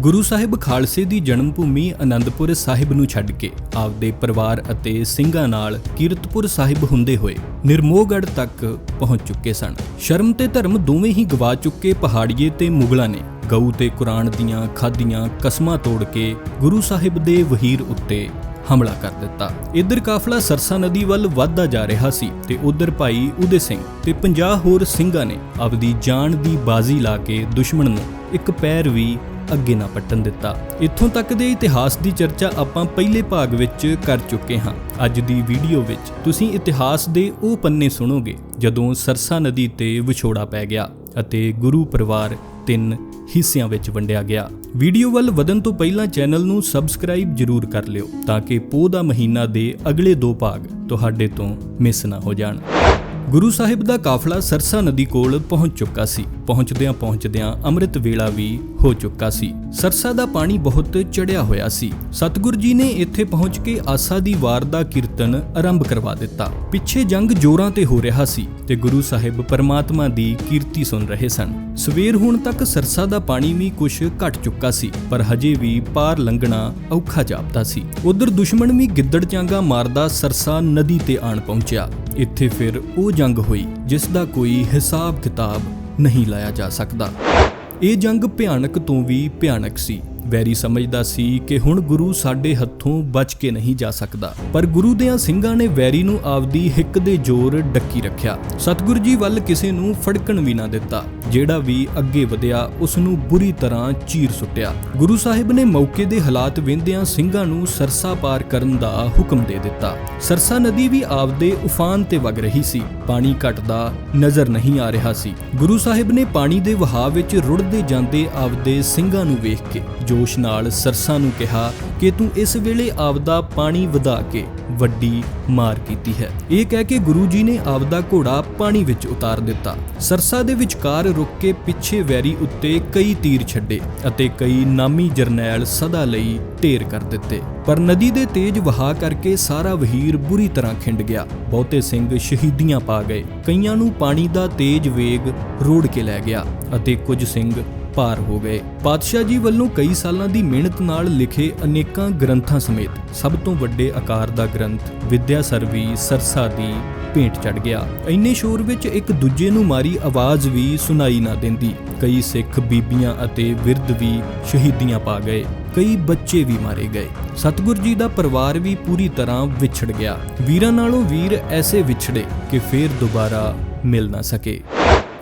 ਗੁਰੂ ਸਾਹਿਬ ਖਾਲਸੇ ਦੀ ਜਨਮ ਭੂਮੀ ਅਨੰਦਪੁਰ ਸਾਹਿਬ ਨੂੰ ਛੱਡ ਕੇ ਆਪਦੇ ਪਰਿਵਾਰ ਅਤੇ ਸਿੰਘਾਂ ਨਾਲ ਕੀਰਤਪੁਰ ਸਾਹਿਬ ਹੁੰਦੇ ਹੋਏ ਨਿਰਮੋਹਗੜ੍ਹ ਤੱਕ ਪਹੁੰਚ ਚੁੱਕੇ ਸਨ। ਸ਼ਰਮ ਤੇ ਧਰਮ ਦੋਵੇਂ ਹੀ ਗਵਾ ਚੁੱਕੇ ਪਹਾੜੀਏ ਤੇ ਮੁਗਲਾਂ ਨੇ। ਗਊ ਤੇ ਕੁਰਾਨ ਦੀਆਂ ਖਾਦੀਆਂ ਕਸਮਾਂ ਤੋੜ ਕੇ ਗੁਰੂ ਸਾਹਿਬ ਦੇ ਵਹੀਰ ਉੱਤੇ ਹਮਲਾ ਕਰ ਦਿੱਤਾ। ਇੱਧਰ ਕਾਫਲਾ ਸਰਸਾ ਨਦੀ ਵੱਲ ਵੱਧਦਾ ਜਾ ਰਿਹਾ ਸੀ ਤੇ ਉਧਰ ਭਾਈ ਉਦੇ ਸਿੰਘ ਤੇ 50 ਹੋਰ ਸਿੰਘਾਂ ਨੇ ਆਪਦੀ ਜਾਨ ਦੀ ਬਾਜ਼ੀ ਲਾ ਕੇ ਦੁਸ਼ਮਣ ਨੂੰ ਇੱਕ ਪੈਰ ਵੀ ਅੱਗੇ ਨਾ ਪੱਟਣ ਦਿੱਤਾ। ਇੱਥੋਂ ਤੱਕ ਦੇ ਇਤਿਹਾਸ ਦੀ ਚਰਚਾ ਆਪਾਂ ਪਹਿਲੇ ਭਾਗ ਵਿੱਚ ਕਰ ਚੁੱਕੇ ਹਾਂ। ਅੱਜ ਦੀ ਵੀਡੀਓ ਵਿੱਚ ਤੁਸੀਂ ਇਤਿਹਾਸ ਦੇ ਉਹ ਪੰਨੇ ਸੁਣੋਗੇ, ਜਦੋਂ ਸਰਸਾ ਨਦੀ ਤੇ ਵਿਛੋੜਾ ਪੈ ਗਿਆ ਅਤੇ ਗੁਰੂ ਪਰਿਵਾਰ ਤਿੰਨ ਹਿੱਸਿਆਂ ਵਿੱਚ ਵੰਡਿਆ ਗਿਆ। ਵੀਡੀਓ ਵੱਲ ਵਧਣ ਤੋਂ ਪਹਿਲਾਂ ਚੈਨਲ ਨੂੰ ਸਬਸਕ੍ਰਾਈਬ ਜ਼ਰੂਰ ਕਰ ਲਿਓ, ਤਾਂ ਕਿ ਪੋਹ ਦਾ ਮਹੀਨਾ ਦੇ ਅਗਲੇ ਦੋ ਭਾਗ ਤੁਹਾਡੇ ਤੋਂ ਮਿਸ ਨਾ ਹੋ ਜਾਣ। ਗੁਰੂ ਸਾਹਿਬ ਦਾ ਕਾਫਲਾ ਸਰਸਾ ਨਦੀ ਕੋਲ ਪਹੁੰਚ ਚੁੱਕਾ ਸੀ। ਪਹੁੰਚਦਿਆਂ ਪਹੁੰਚਦਿਆਂ ਅੰਮ੍ਰਿਤ ਵੇਲਾ ਵੀ ਹੋ ਚੁੱਕਾ ਸੀ। ਸਰਸਾ ਦਾ ਪਾਣੀ ਬਹੁਤ ਚੜਿਆ ਹੋਇਆ ਸੀ। ਸਤਿਗੁਰ ਜੀ ਨੇ ਇੱਥੇ ਪਹੁੰਚ ਕੇ ਆਸਾ ਦੀ ਵਾਰ ਦਾ ਕੀਰਤਨ ਆਰੰਭ ਕਰਵਾ ਦਿੱਤਾ। ਪਿੱਛੇ ਜੰਗ ਜੋਰਾਂ ਤੇ ਹੋ ਰਿਹਾ ਸੀ ਤੇ ਗੁਰੂ ਸਾਹਿਬ ਪਰਮਾਤਮਾ ਦੀ ਕੀਰਤੀ ਸੁਣ ਰਹੇ ਸਨ। ਸਵੇਰ ਹੋਣ ਤੱਕ ਸਰਸਾ ਦਾ ਪਾਣੀ ਵੀ ਕੁਝ ਘਟ ਚੁੱਕਾ ਸੀ, ਪਰ ਹਜੇ ਵੀ ਪਾਰ ਲੰਘਣਾ ਔਖਾ ਜਾਪਦਾ ਸੀ। ਉਧਰ ਦੁਸ਼ਮਣ ਵੀ ਗਿੱਦੜ ਚਾਂਗਾ ਮਾਰਦਾ ਸਰਸਾ ਨਦੀ ਤੇ ਆਣ ਪਹੁੰਚਿਆ। ਇੱਥੇ ਫਿਰ ਉਹ ਜੰਗ ਹੋਈ ਜਿਸ ਦਾ ਕੋਈ ਹਿਸਾਬ ਕਿਤਾਬ ਨਹੀਂ ਲਾਇਆ ਜਾ ਸਕਦਾ। ਇਹ ਜੰਗ ਭਿਆਨਕ ਤੋਂ ਵੀ ਭਿਆਨਕ ਸੀ। ਵੈਰੀ ਸਮਝਦਾ ਸੀ ਕਿ ਹੁਣ ਗੁਰੂ ਸਾਡੇ ਹੱਥੋਂ ਬਚ ਕੇ ਨਹੀਂ ਜਾ ਸਕਦਾ। ਪਰ ਗੁਰੂ ਦਿਆਂ ਸਿੰਘਾਂ ਨੇ ਵੈਰੀ ਨੂੰ ਆਪਦੀ ਹਿੱਕ ਦੇ ਜ਼ੋਰ ਡੱਕੀ ਰੱਖਿਆ। ਸਤਿਗੁਰ ਜੀ ਵੱਲ ਕਿਸੇ ਨੂੰ ਫੜਕਣ ਵੀ ਨਾ ਦਿੱਤਾ। ਜਿਹੜਾ ਵੀ ਅੱਗੇ ਵਧਿਆ ਉਸ ਨੂੰ ਬੁਰੀ ਤਰ੍ਹਾਂ ਚੀਰ ਸੁੱਟਿਆ। ਗੁਰੂ ਸਾਹਿਬ ਨੇ ਮੌਕੇ ਦੇ ਹਾਲਾਤ ਵੇਂਦਿਆਂ ਸਿੰਘਾਂ ਨੂੰ ਸਰਸਾ ਪਾਰ ਕਰਨ ਦਾ ਹੁਕਮ ਦੇ ਦਿੱਤਾ। ਸਰਸਾ ਨਦੀ ਵੀ ਆਪਦੇ ਉਫਾਨ ਤੇ ਵਗ ਰਹੀ ਸੀ। ਪਾਣੀ ਘਟਦਾ ਨਜ਼ਰ ਨਹੀਂ ਆ ਰਿਹਾ ਸੀ। ਗੁਰੂ ਸਾਹਿਬ ਨੇ ਪਾਣੀ ਦੇ ਵਹਾਅ ਵਿੱਚ ਰੁੜਦੇ ਜਾਂਦੇ ਆਪਦੇ ਸਿੰਘਾਂ ਨੂੰ ਵੇਖ ਕੇ ਜੋਸ਼ ਨਾਲ ਸਰਸਾ ਨੂੰ ਕਿਹਾ ਕਿ ਤੂੰ ਇਸ ਵੇਲੇ ਆਪਦਾ ਪਾਣੀ ਵਧਾ ਕੇ ਵੱਡੀ ਮਾਰ ਕੀਤੀ ਹੈ। ਇਹ ਕਹਿ ਕੇ ਗੁਰੂ ਜੀ ਨੇ ਆਪਦਾ ਘੋੜਾ ਪਾਣੀ ਵਿੱਚ ਉਤਾਰ ਦਿੱਤਾ। ਸਰਸਾ ਦੇ ਵਿਚਕਾਰ ਰੁਕ ਕੇ ਪਿੱਛੇ ਵੈਰੀ ਉੱਤੇ ਕਈ ਤੀਰ ਛੱਡੇ ਅਤੇ ਕਈ ਨਾਮੀ ਜਰਨੈਲ ਸਦਾ ਲਈ ਢੇਰ ਕਰ ਦਿੱਤੇ। ਪਰ ਨਦੀ ਦੇ ਤੇਜ਼ ਵਹਾਅ ਕਰਕੇ ਸਾਰਾ ਵਹੀਰ ਬੁਰੀ ਤਰ੍ਹਾਂ ਖਿੰਡ ਗਿਆ। ਬਹੁਤੇ ਸਿੰਘ ਸ਼ਹੀਦੀਆਂ ਪਾ ਗਏ। ਕਈਆਂ ਨੂੰ ਪਾਣੀ ਦਾ ਤੇਜ਼ ਵੇਗ ਰੋੜ ਕੇ ਲੈ ਗਿਆ ਅਤੇ ਕੁਝ ਸਿੰਘ ਪਾਰ ਹੋ ਗਏ ਪਾਤਸ਼ਾਹ ਜੀ ਵੱਲੋਂ ਕਈ ਸਾਲਾਂ ਦੀ ਮਿਹਨਤ ਨਾਲ ਲਿਖੇ ਅਨੇਕਾਂ ਗ੍ਰੰਥਾਂ ਸਮੇਤ ਸਭ ਤੋਂ ਵੱਡੇ ਆਕਾਰ ਦਾ ਗ੍ਰੰਥ ਵਿਦਿਆ ਸਰਵੀ ਸਰਸਾ ਦੀ ਭੇਂਟ ਚੜ ਗਿਆ। ਇੰਨੇ ਸ਼ੋਰ ਵਿੱਚ ਇੱਕ ਦੂਜੇ ਨੂੰ ਮਾਰੀ ਆਵਾਜ਼ ਵੀ ਸੁਣਾਈ ਨਾ ਦਿੰਦੀ। ਕਈ ਸਿੱਖ ਬੀਬੀਆਂ ਅਤੇ ਵਿਰਧ ਵੀ ਸ਼ਹੀਦੀਆਂ ਪਾ ਗਏ। ਕਈ ਬੱਚੇ ਵੀ ਮਾਰੇ ਗਏ। ਸਤਿਗੁਰ ਜੀ ਦਾ ਪਰਿਵਾਰ ਵੀ ਪੂਰੀ ਤਰ੍ਹਾਂ ਵਿਛੜ ਗਿਆ। ਵੀਰਾਂ ਨਾਲੋਂ ਵੀਰ ਐਸੇ ਵਿਛੜੇ ਕਿ ਫੇਰ ਦੁਬਾਰਾ ਮਿਲ ਨਾ ਸਕੇ।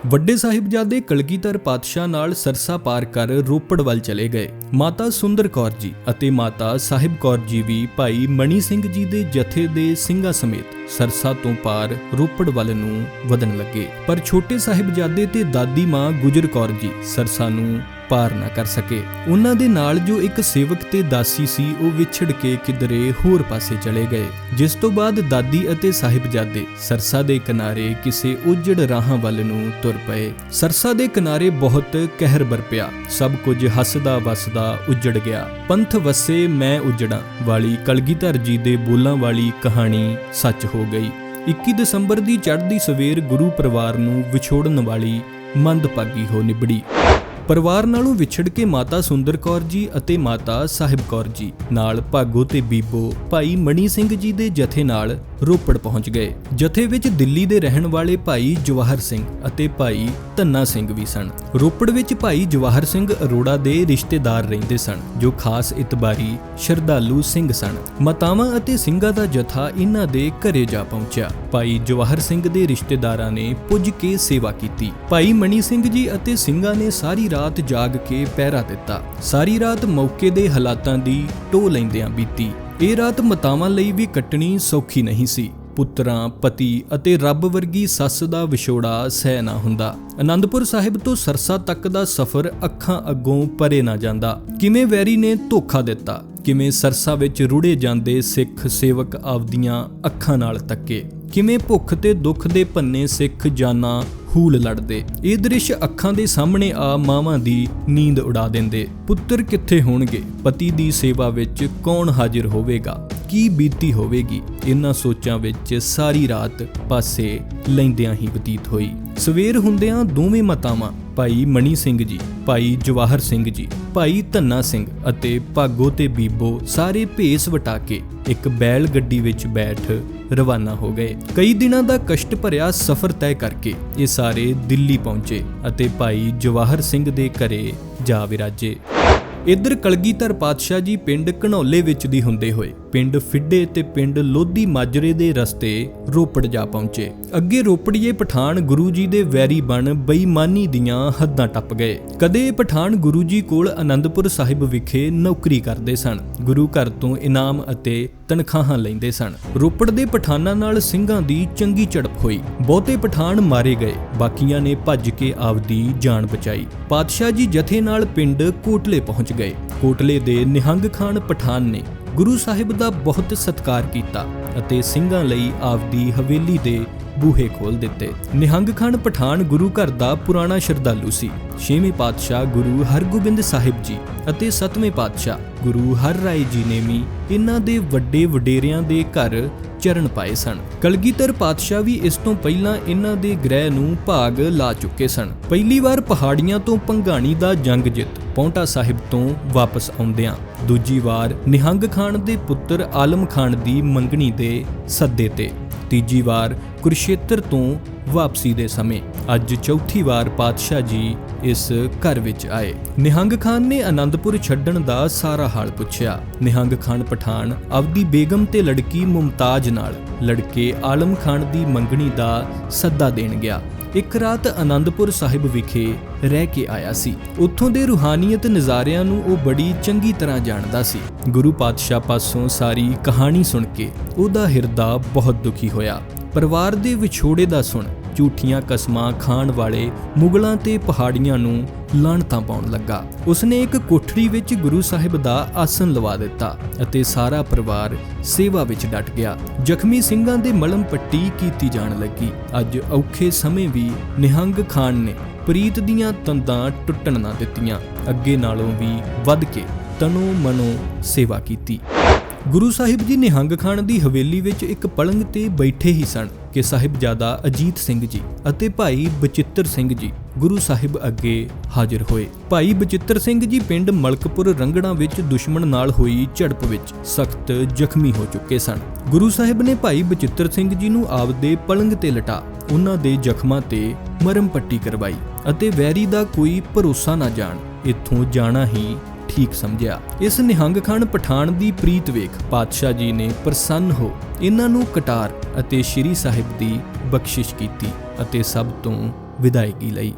ਵੱਡੇ ਸਾਹਿਬਜ਼ਾਦੇ ਕਲਗੀਧਰ ਪਾਤਸ਼ਾਹ ਨਾਲ ਸਰਸਾ ਪਾਰ ਕਰ ਰੋਪੜ ਵੱਲ ਚਲੇ ਗਏ। ਮਾਤਾ ਸੁੰਦਰ ਕੌਰ ਜੀ ਅਤੇ ਮਾਤਾ ਸਾਹਿਬ ਕੌਰ ਜੀ ਵੀ ਭਾਈ ਮਣੀ ਸਿੰਘ ਜੀ ਦੇ ਜਥੇ ਦੇ ਸਿੰਘਾਂ ਸਮੇਤ ਸਰਸਾ ਤੋਂ ਪਾਰ ਰੋਪੜ ਵੱਲ ਨੂੰ ਵਧਣ ਲੱਗੇ। ਪਰ ਛੋਟੇ ਸਾਹਿਬਜ਼ਾਦੇ ਤੇ ਦਾਦੀ ਮਾਂ ਗੁਜਰ ਕੌਰ ਜੀ ਸਰਸਾ ਨੂੰ ਪਾਰ ਨਾ ਕਰ ਸਕੇ। ਉਹਨਾਂ ਦੇ ਨਾਲ ਜੋ ਇੱਕ ਸੇਵਕ ਤੇ ਦਾਸੀ ਸੀ, ਉਹ ਵਿਛੜ ਕੇ ਕਿਧਰੇ ਹੋਰ ਪਾਸੇ ਚਲੇ ਗਏ। ਜਿਸ ਤੋਂ ਬਾਅਦ ਦਾਦੀ ਅਤੇ ਸਾਹਿਬਜ਼ਾਦੇ ਸਰਸਾ ਦੇ ਕਿਨਾਰੇ ਕਿਸੇ ਉਜੜ ਰਾਹਾਂ ਵੱਲ ਨੂੰ ਤੁਰ ਪਏ। ਸਰਸਾ ਦੇ ਕਿਨਾਰੇ ਬਹੁਤ ਕਹਿਰ ਬਰਪਿਆ। ਸਭ ਕੁਝ ਹੱਸਦਾ ਵਸਦਾ ਉਜੜ ਗਿਆ। ਪੰਥ ਵਸੇ ਮੈਂ ਉਜੜਾਂ ਵਾਲੀ ਕਲਗੀਧਰ ਜੀ ਦੇ ਬੋਲਾਂ ਵਾਲੀ ਕਹਾਣੀ ਸੱਚ ਹੋ ਗਈ। 21 ਦਸੰਬਰ ਦੀ ਚੜ੍ਹਦੀ ਸਵੇਰ ਗੁਰੂ ਪਰਿਵਾਰ ਨੂੰ ਵਿਛੋੜਨ ਵਾਲੀ ਮੰਦਭਾਗੀ ਹੋ ਨਿਬੜੀ। ਪਰਿਵਾਰ ਨਾਲੋਂ ਵਿਛੜ ਕੇ ਮਾਤਾ ਸੁੰਦਰ ਕੌਰ ਜੀ ਅਤੇ ਮਾਤਾ ਸਾਹਿਬ ਕੌਰ ਜੀ, ਨਾਲ ਭਾਗੋ ਤੇ ਬੀਬੋ, ਭਾਈ ਮਣੀ ਸਿੰਘ ਜੀ ਦੇ ਜਥੇ ਨਾਲ ਰੋਪੜ ਪਹੁੰਚ ਗਏ, ਜਥੇ ਵਿੱਚ ਦਿੱਲੀ ਦੇ ਰਹਿਣ ਵਾਲੇ ਭਾਈ ਜਵਾਹਰ ਸਿੰਘ ਅਤੇ ਭਾਈ ਧੰਨਾ ਸਿੰਘ ਵੀ ਸਨ। ਰੋਪੜ ਵਿੱਚ ਭਾਈ ਜਵਾਹਰ ਸਿੰਘ ਅਰੋੜਾ ਦੇ ਰਿਸ਼ਤੇਦਾਰ ਰਹਿੰਦੇ ਸਨ, ਜੋ ਖਾਸ ਇਤਬਾਰੀ ਸ਼ਰਧਾਲੂ ਸਿੰਘ ਸਨ। ਮਾਤਾਵਾਂ ਅਤੇ ਸਿੰਘਾਂ ਦਾ ਜਥਾ ਇਹਨਾਂ ਦੇ ਘਰੇ ਜਾ ਪਹੁੰਚਿਆ। ਭਾਈ ਜਵਾਹਰ ਸਿੰਘ ਦੇ ਰਿਸ਼ਤੇਦਾਰਾਂ ਨੇ ਪੁੱਜ ਕੇ ਸੇਵਾ ਕੀਤੀ। ਭਾਈ ਮਣੀ ਸਿੰਘ ਜੀ ਅਤੇ ਸਿੰਘਾਂ ਨੇ ਸਾਰੀ ਰਾਤ ਜਾਗ ਕੇ ਪਹਿਰਾ ਦਿੱਤਾ। ਸਾਰੀ ਰਾਤ ਮੌਕੇ ਦੇ ਹਾਲਾਤਾਂ ਦੀ ਟੋ ਲੈਂਦਿਆਂ ਬੀਤੀ। ਇਹ ਰਾਤ ਮਤਾਵਾਂ ਲਈ ਵੀ ਕੱਟਣੀ ਸੌਖੀ ਨਹੀਂ ਸੀ। ਪੁੱਤਰਾਂ, ਪਤੀ ਅਤੇ ਰੱਬ ਵਰਗੀ ਸੱਸ ਦਾ ਵਿਛੋੜਾ ਸਹਿ ਨਾ ਹੁੰਦਾ। ਅਨੰਦਪੁਰ ਸਾਹਿਬ ਤੋਂ ਸਰਸਾ ਤੱਕ ਦਾ ਸਫ਼ਰ ਅੱਖਾਂ ਅੱਗੋਂ ਪਰੇ ਨਾ ਜਾਂਦਾ। ਕਿਵੇਂ ਵੈਰੀ ਨੇ ਧੋਖਾ ਦਿੱਤਾ, ਕਿਵੇਂ ਸਰਸਾ ਵਿੱਚ ਰੁੜੇ ਜਾਂਦੇ ਸਿੱਖ ਸੇਵਕ ਆਪਦੀਆਂ ਅੱਖਾਂ ਨਾਲ ਤੱਕੇ। ਕਿਵੇਂ ਭੁੱਖ ਤੇ ਦੁੱਖ ਦੇ ਪੰਨੇ ਸਿੱਖ ਜਾਨਾਂ ਹੂਲ ਲੜਦੇ। ਇਹ ਦ੍ਰਿਸ਼ ਅੱਖਾਂ ਦੇ ਸਾਹਮਣੇ ਆ ਮਾਵਾਂ ਦੀ ਨੀਂਦ ਉਡਾ ਦਿੰਦੇ। ਪੁੱਤਰ ਕਿੱਥੇ ਹੋਣਗੇ? ਪਤੀ ਦੀ ਸੇਵਾ ਵਿੱਚ ਕੌਣ ਹਾਜ਼ਰ ਹੋਵੇਗਾ? ਕੀ ਬੀਤੀ ਹੋਵੇਗੀ? ਇਹਨਾਂ ਸੋਚਾਂ ਵਿੱਚ ਸਾਰੀ ਰਾਤ ਪਾਸੇ ਲੈਂਦਿਆਂ ਹੀ ਬਤੀਤ ਹੋਈ। ਸਵੇਰ ਹੁੰਦਿਆਂ ਦੋਵੇਂ ਮਾਤਾਵਾਂ, ਭਾਈ ਮਣੀ ਸਿੰਘ ਜੀ, ਭਾਈ ਜਵਾਹਰ ਸਿੰਘ ਜੀ, ਭਾਈ ਧੰਨਾ ਸਿੰਘ ਅਤੇ ਭਾਗੋ ਤੇ ਬੀਬੋ ਸਾਰੇ ਭੇਸ ਵਟਾ ਕੇ ਇੱਕ ਬੈਲ ਗੱਡੀ ਵਿੱਚ ਬੈਠ ਰਵਾਨਾ ਹੋ ਗਏ। ਕਈ ਦਿਨਾਂ ਦਾ ਕਸ਼ਟ ਭਰਿਆ ਸਫ਼ਰ ਤੈਅ ਕਰਕੇ ਇਹ ਸਾਰੇ ਦਿੱਲੀ ਪਹੁੰਚੇ ਅਤੇ ਭਾਈ ਜਵਾਹਰ ਸਿੰਘ ਦੇ ਘਰੇ ਜਾ ਵਿਰਾਜੇ। ਇੱਧਰ ਕਲਗੀਧਰ ਪਾਤਸ਼ਾਹ ਜੀ ਪਿੰਡ ਘਨੌਲੇ ਵਿੱਚ ਦੀ ਹੁੰਦੇ ਹੋਏ ਪਿੰਡ ਫਿੱਡੇ ਤੇ ਪਿੰਡ ਲੋਧੀ ਮਾਜਰੇ ਦੇ ਰਸਤੇ ਰੋਪੜ ਜਾ ਪਹੁੰਚੇ। ਅੱਗੇ ਰੋਪੜੀਏ ਪਠਾਨ ਗੁਰੂ ਜੀ ਦੇ ਵੈਰੀ ਬਣ ਬੇਈਮਾਨੀ ਦੀਆਂ ਹੱਦਾਂ ਟੱਪ ਗਏ। ਕਦੇ ਪਠਾਨ ਗੁਰੂ ਜੀ ਕੋਲ ਆਨੰਦਪੁਰ ਸਾਹਿਬ ਵਿਖੇ ਨੌਕਰੀ ਕਰਦੇ ਸਨ। ਗੁਰੂ ਘਰ ਤੋਂ ਇਨਾਮ ਅਤੇ ਤਨਖਾਹਾਂ ਲੈਂਦੇ ਸਨ। ਰੋਪੜ ਦੇ ਪਠਾਨਾਂ ਨਾਲ ਸਿੰਘਾਂ ਦੀ ਚੰਗੀ ਝੜਪ ਹੋਈ। ਬਹੁਤੇ ਪਠਾਨ ਮਾਰੇ ਗਏ। ਬਾਕੀਆਂ ਨੇ ਭੱਜ ਕੇ ਆਪਦੀ ਜਾਨ ਬਚਾਈ। ਪਾਤਸ਼ਾਹ ਜੀ ਜਥੇ ਨਾਲ ਪਿੰਡ ਕੋਟਲੇ ਪਹੁੰਚ ਗਏ। ਕੋਟਲੇ ਦੇ ਨਿਹੰਗ ਖਾਨ ਪਠਾਨ ਨੇ ਗੁਰੂ ਸਾਹਿਬ ਦਾ ਬਹੁਤ ਸਤਿਕਾਰ ਕੀਤਾ ਅਤੇ ਸਿੰਘਾਂ ਲਈ ਆਪਦੀ ਹਵੇਲੀ ਦੇ ਬੂਹੇ ਖੋਲ ਦਿੱਤੇ। ਨਿਹੰਗ ਖਾਨ ਪਠਾਨ ਗੁਰੂ ਘਰ ਦਾ ਪੁਰਾਣਾ ਸ਼ਰਧਾਲੂ ਸੀ। ਛੇਵੇਂ ਪਾਤਸ਼ਾਹ ਗੁਰੂ ਹਰਗੋਬਿੰਦ ਸਾਹਿਬ ਜੀ ਅਤੇ ਸੱਤਵੇਂ ਪਾਤਸ਼ਾਹ ਗੁਰੂ ਹਰ ਰਾਏ ਜੀ ਨੇ ਵੀ ਇਹਨਾਂ ਦੇ ਵੱਡੇ ਵਡੇਰਿਆਂ ਦੇ ਘਰ ਚਰਨ ਪਾਏ ਸਨ। ਕਲਗੀਧਰ ਪਾਤਸ਼ਾਹ ਵੀ ਇਸ ਤੋਂ ਪਹਿਲਾਂ ਇਹਨਾਂ ਦੇ ਗ੍ਰਹਿ ਨੂੰ ਭਾਗ ਲਾ ਚੁੱਕੇ ਸਨ। ਪਹਿਲੀ ਵਾਰ ਪਹਾੜੀਆਂ ਤੋਂ ਪੰਘਾਣੀ ਦਾ ਜੰਗ ਜਿੱਤ ਪੌਂਟਾ ਸਾਹਿਬ ਤੋਂ ਵਾਪਸ ਆਉਂਦਿਆਂ ਦੂਜੀ ਵਾਰ ਨਿਹੰਗ ਖਾਨ ਦੇ ਪੁੱਤਰ ਆਲਮ ਖਾਨ ਦੀ ਮੰਗਣੀ ਦੇ ਸੱਦੇ ਤੇ। ਤੀਜੀ ਵਾਰ ਕੁਰਸ਼ੇਤਰ ਤੋਂ ਵਾਪਸੀ ਦੇ ਸਮੇਂ ਅੱਜ ਚੌਥੀ ਵਾਰ ਪਾਤਸ਼ਾਹ ਜੀ ਇਸ ਘਰ ਵਿੱਚ ਆਏ। ਨਿਹੰਗ ਖਾਨ ਨੇ ਆਨੰਦਪੁਰ ਛੱਡਣ ਦਾ ਸਾਰਾ ਹਾਲ ਪੁੱਛਿਆ। ਨਿਹੰਗ ਖਾਨ ਪਠਾਨ ਆਪਦੀ ਬੇਗਮ ਤੇ ਲੜਕੀ ਮੁਮਤਾਜ ਨਾਲ ਲੜਕੇ ਆਲਮ ਖਾਨ ਦੀ ਮੰਗਣੀ ਦਾ ਸੱਦਾ ਦੇਣ ਗਿਆ। ਇੱਕ ਰਾਤ ਆਨੰਦਪੁਰ ਸਾਹਿਬ ਵਿਖੇ ਰਹਿ ਕੇ ਆਇਆ ਸੀ। ਉੱਥੋਂ ਦੇ ਰੂਹਾਨੀਅਤ ਨਜ਼ਾਰਿਆਂ ਨੂੰ ਉਹ ਬੜੀ ਚੰਗੀ ਤਰ੍ਹਾਂ ਜਾਣਦਾ ਸੀ। ਗੁਰੂ ਪਾਤਸ਼ਾਹ ਪਾਸੋਂ ਸਾਰੀ ਕਹਾਣੀ ਸੁਣ ਕੇ ਉਹਦਾ ਹਿਰਦਾ ਬਹੁਤ ਦੁਖੀ ਹੋਇਆ। ਪਰਿਵਾਰ ਦੇ ਵਿਛੋੜੇ ਦਾ ਸੁਣ, ਝੂਠੀਆਂ ਕਸਮਾਂ ਖਾਣ ਵਾਲੇ ਮੁਗਲਾਂ ਤੇ ਪਹਾੜੀਆਂ ਨੂੰ ਲਾਣਤਾਂ ਪਾਉਣ ਲੱਗਾ। ਉਸਨੇ ਇੱਕ ਕੋਠੜੀ ਵਿੱਚ ਗੁਰੂ ਸਾਹਿਬ ਦਾ ਆਸਨ ਲਵਾ ਦਿੱਤਾ ਅਤੇ ਸਾਰਾ ਪਰਿਵਾਰ ਸੇਵਾ ਵਿੱਚ ਡਟ ਗਿਆ। ਜ਼ਖਮੀ ਸਿੰਘਾਂ ਦੇ ਮਲਮ ਪੱਟੀ ਕੀਤੀ ਜਾਣ ਲੱਗੀ। ਅੱਜ ਔਖੇ ਸਮੇਂ ਵੀ ਨਿਹੰਗ ਖਾਨ ਨੇ ਪ੍ਰੀਤ ਦੀਆਂ ਤੰਦਾਂ ਟੁੱਟਣ ਨਾ ਦਿੱਤੀਆਂ। ਅੱਗੇ ਨਾਲੋਂ ਵੀ ਵੱਧ ਕੇ ਤਨੋ ਮਨੋ ਸੇਵਾ ਕੀਤੀ। ਗੁਰੂ ਸਾਹਿਬ ਜੀ ਨਿਹੰਗ ਖਾਨ ਦੀ ਹਵੇਲੀ ਵਿੱਚ ਇੱਕ ਪਲੰਗ ਤੇ ਬੈਠੇ ਹੀ ਸਨ ਕਿ ਸਾਹਿਬਜ਼ਾਦਾ ਅਜੀਤ ਸਿੰਘ ਜੀ ਅਤੇ ਭਾਈ ਬਚਿੱਤਰ ਸਿੰਘ ਜੀ ਗੁਰੂ ਸਾਹਿਬ ਅੱਗੇ ਹਾਜ਼ਰ ਹੋਏ। ਭਾਈ ਬਚਿੱਤਰ ਸਿੰਘ ਜੀ ਪਿੰਡ ਮਲਕਪੁਰ ਰੰਗੜਾ ਵਿੱਚ ਦੁਸ਼ਮਣ ਨਾਲ ਹੋਈ ਝੜਪ ਵਿੱਚ ਸਖਤ ਜ਼ਖਮੀ ਹੋ ਚੁੱਕੇ ਸਨ। ਗੁਰੂ ਸਾਹਿਬ ਨੇ ਭਾਈ ਬਚਿੱਤਰ ਸਿੰਘ ਜੀ ਨੂੰ ਆਪਦੇ ਪਲੰਗ ਤੇ ਲਟਾ ਉਹਨਾਂ ਦੇ ਜ਼ਖਮਾਂ ਤੇ ਮਰਮ ਪੱਟੀ ਕਰਵਾਈ ਅਤੇ ਵੈਰੀ ਦਾ ਕੋਈ ਭਰੋਸਾ ਨਾ ਜਾਣ ਇੱਥੋਂ ਜਾਣਾ ਹੀ ਠੀਕ ਸਮਝਿਆ। ਇਸ ਨਿਹੰਗ ਖਾਨ ਪਠਾਨ ਦੀ ਪ੍ਰੀਤ ਵੇਖ ਪਾਤਸ਼ਾਹ ਜੀ ਨੇ ਪ੍ਰਸੰਨ ਹੋ ਇਹਨਾਂ ਨੂੰ ਕਟਾਰ ਅਤੇ ਸ਼੍ਰੀ ਸਾਹਿਬ ਦੀ ਬਖਸ਼ਿਸ਼ ਕੀਤੀ ਅਤੇ ਸਭ ਤੋਂ ਵਿਦਾਇਗੀ ਲਈ।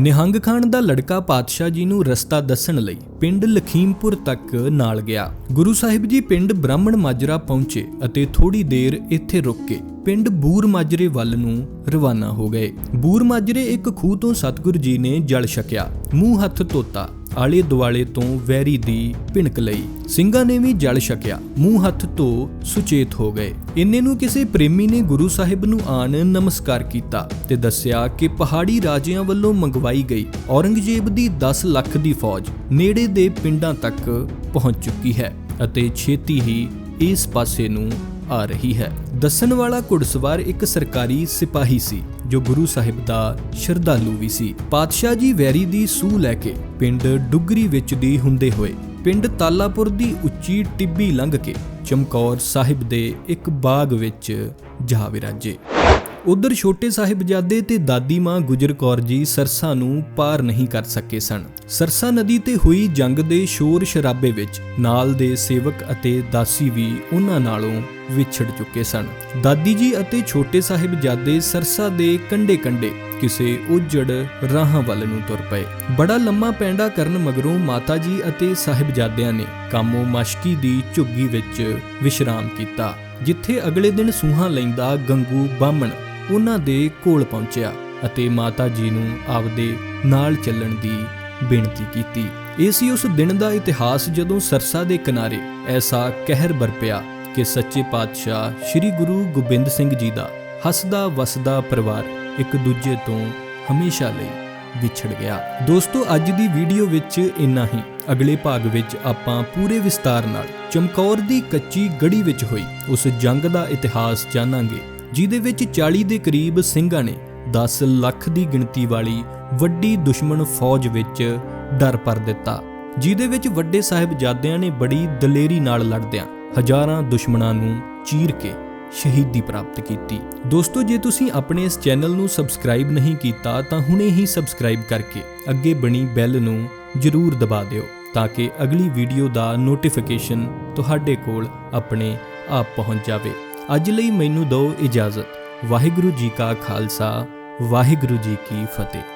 ਨਿਹੰਗ ਖਾਨ ਦਾ ਲੜਕਾ ਪਾਤਸ਼ਾਹ ਜੀ ਨੂੰ ਰਸਤਾ ਦੱਸਣ ਲਈ ਪਿੰਡ ਲਖੀਮਪੁਰ ਤੱਕ ਨਾਲ ਗਿਆ। ਗੁਰੂ ਸਾਹਿਬ ਜੀ ਪਿੰਡ ਬ੍ਰਾਹਮਣ ਮਾਜਰਾ ਪਹੁੰਚੇ ਅਤੇ ਥੋੜੀ ਦੇਰ ਇੱਥੇ ਰੁਕ ਕੇ ਪਿੰਡ ਬੂਰ ਮਾਜਰੇ ਵੱਲ ਨੂੰ ਰਵਾਨਾ ਹੋ ਗਏ। ਬੂਰ ਮਾਜਰੇ ਇੱਕ ਖੂਹ ਤੋਂ ਸਤਿਗੁਰੂ ਜੀ ਨੇ ਜਲ ਛਕਿਆ। ਮੂੰਹ ਹੱਥ ਧੋਤਾ ਆਲੇ ਦੁਆਲੇ ਤੋਂ ਵੈਰੀ ਦੀ ਭਿਣਕ ਲਈ। ਸਿੰਘਾਂ ਨੇ ਵੀ ਜਲ ਛਕਿਆ। ਮੂੰਹ ਹੱਥ ਧੋ ਸੁਚੇਤ ਹੋ ਗਏ। ਇੰਨੇ ਨੂੰ ਕਿਸੇ ਪ੍ਰੇਮੀ ਨੇ ਗੁਰੂ ਸਾਹਿਬ ਨੂੰ ਆਣ ਨਮਸਕਾਰ ਕੀਤਾ ਤੇ ਦੱਸਿਆ ਕਿ ਪਹਾੜੀ ਰਾਜਿਆਂ ਵੱਲੋਂ ਮੰਗਵਾਈ ਗਈ ਔਰੰਗਜ਼ੇਬ ਦੀ 10 ਲੱਖ ਦੀ ਫੌਜ ਨੇੜੇ ਦੇ ਪਿੰਡਾਂ ਤੱਕ ਪਹੁੰਚ ਚੁੱਕੀ ਹੈ ਅਤੇ ਛੇਤੀ ਹੀ ਇਸ ਪਾਸੇ ਨੂੰ ਆ ਰਹੀ ਹੈ। ਦੱਸਣ ਵਾਲਾ ਘੁੜਸਵਾਰ ਇੱਕ ਸਰਕਾਰੀ ਸਿਪਾਹੀ ਸੀ, ਜੋ ਗੁਰੂ ਸਾਹਿਬ ਦਾ ਸ਼ਰਧਾਲੂ ਵੀ ਸੀ। ਪਾਤਸ਼ਾਹ ਜੀ ਵੈਰੀ ਦੀ ਸੂਹ ਲੈ ਕੇ ਪਿੰਡ ਡੁਗਰੀ ਵਿੱਚ ਦੀ ਹੁੰਦੇ ਹੋਏ, ਪਿੰਡ ਤਾਲਾਪੁਰ ਦੀ ਉੱਚੀ ਟਿੱਬੀ ਲੰਘ ਕੇ ਚਮਕੌਰ ਸਾਹਿਬ ਦੇ ਇੱਕ ਬਾਗ ਵਿੱਚ ਜਾ ਵਿਰਾਜੇ। ਉਧਰ ਛੋਟੇ ਸਾਹਿਬਜ਼ਾਦੇ ਤੇ ਦਾਦੀ ਮਾਂ ਗੁਜਰ ਕੌਰ ਜੀ ਸਰਸਾ ਨੂੰ ਪਾਰ ਨਹੀਂ ਕਰ ਸਕੇ ਸਨ। ਸਰਸਾ ਨਦੀ ਤੇ ਹੋਈ ਜੰਗ ਦੇ ਸ਼ੋਰ ਸ਼ਰਾਬੇ ਵਿੱਚ ਨਾਲ ਦੇ ਸੇਵਕ ਅਤੇ ਦਾਸੀ ਵੀ ਉਹਨਾਂ ਨਾਲੋਂ ਵਿਛੜ ਚੁੱਕੇ ਸਨ। ਦਾਦੀ ਜੀ ਅਤੇ ਛੋਟੇ ਸਾਹਿਬਜ਼ਾਦੇ ਸਰਸਾ ਦੇ ਕੰਡੇ-ਕੰਡੇ ਕਿਸੇ ਉਜੜ ਰਾਹਾਂ ਵੱਲ ਨੂੰ ਤੁਰ ਪਏ। ਬੜਾ ਲੰਮਾ ਪੈਂਡਾ ਕਰਨ ਮਗਰੋਂ ਮਾਤਾ ਜੀ ਅਤੇ ਸਾਹਿਬਜ਼ਾਦਿਆਂ ਨੇ ਕਾਮੋ ਮਸ਼ਕੀ ਦੀ ਝੁੱਗੀ ਵਿੱਚ ਵਿਸ਼ਰਾਮ ਕੀਤਾ, ਜਿੱਥੇ ਅਗਲੇ ਦਿਨ ਸੂਹਾ ਲੈਂਦਾ ਗੰਗੂ ਬਾਹਮਣ ਉਹਨਾਂ ਦੇ ਕੋਲ ਪਹੁੰਚਿਆ ਅਤੇ ਮਾਤਾ ਜੀ ਨੂੰ ਆਪਦੇ ਨਾਲ ਚੱਲਣ ਦੀ ਬੇਨਤੀ ਕੀਤੀ। ਇਹ ਸੀ ਉਸ ਦਿਨ ਦਾ ਇਤਿਹਾਸ ਜਦੋਂ ਸਰਸਾ ਦੇ ਕਿਨਾਰੇ ਐਸਾ ਕਹਿਰ ਬਰਪਿਆ ਕਿ ਸੱਚੇ ਪਾਤਸ਼ਾਹ ਸ੍ਰੀ ਗੁਰੂ ਗੋਬਿੰਦ ਸਿੰਘ ਜੀ ਦਾ ਹੱਸਦਾ ਵਸਦਾ ਪਰਿਵਾਰ ਇੱਕ ਦੂਜੇ ਤੋਂ ਹਮੇਸ਼ਾ ਲਈ ਵਿਛੜ ਗਿਆ। ਦੋਸਤੋ, ਅੱਜ ਦੀ ਵੀਡੀਓ ਵਿੱਚ ਇੰਨਾ ਹੀ। ਅਗਲੇ ਭਾਗ ਵਿੱਚ ਆਪਾਂ ਪੂਰੇ ਵਿਸਤਾਰ ਨਾਲ ਚਮਕੌਰ ਦੀ ਕੱਚੀ ਗੜੀ ਵਿੱਚ ਹੋਈ ਉਸ ਜੰਗ ਦਾ ਇਤਿਹਾਸ ਜਾਣਾਂਗੇ। ਜਿਹਦੇ ਵਿੱਚ 40 ਦੇ ਕਰੀਬ ਸਿੰਘਾਂ ਨੇ 10 ਲੱਖ ਦੀ ਗਿਣਤੀ ਵਾਲੀ ਵੱਡੀ ਦੁਸ਼ਮਣ ਫੌਜ ਵਿੱਚ ਡਰ ਭਰ ਦਿੱਤਾ, ਜਿਹਦੇ ਵਿੱਚ ਵੱਡੇ ਸਾਹਿਬਜ਼ਾਦਿਆਂ ਨੇ ਬੜੀ ਦਲੇਰੀ ਨਾਲ ਲੜਦਿਆਂ ਹਜ਼ਾਰਾਂ ਦੁਸ਼ਮਣਾਂ ਨੂੰ ਚੀਰ ਕੇ ਸ਼ਹੀਦੀ ਪ੍ਰਾਪਤ ਕੀਤੀ। ਦੋਸਤੋ, ਜੇ ਤੁਸੀਂ ਆਪਣੇ ਇਸ ਚੈਨਲ ਨੂੰ ਸਬਸਕ੍ਰਾਈਬ ਨਹੀਂ ਕੀਤਾ, ਤਾਂ ਹੁਣੇ ਹੀ ਸਬਸਕ੍ਰਾਈਬ ਕਰਕੇ ਅੱਗੇ ਬਣੀ ਬੈਲ ਨੂੰ ਜਰੂਰ ਦਬਾ ਦਿਓ, ਤਾਂ ਕਿ ਅਗਲੀ ਵੀਡੀਓ ਦਾ ਨੋਟੀਫਿਕੇਸ਼ਨ ਤੁਹਾਡੇ ਕੋਲ ਆਪਣੇ ਆਪ ਪਹੁੰਚ ਜਾਵੇ। ਅੱਜ ਲਈ ਮੈਨੂੰ ਦਿਓ ਇਜਾਜ਼ਤ। ਵਾਹਿਗੁਰੂ ਜੀ ਕਾ ਖਾਲਸਾ ਵਾਹਿਗੁਰੂ ਜੀ ਕੀ ਫਤਿਹ।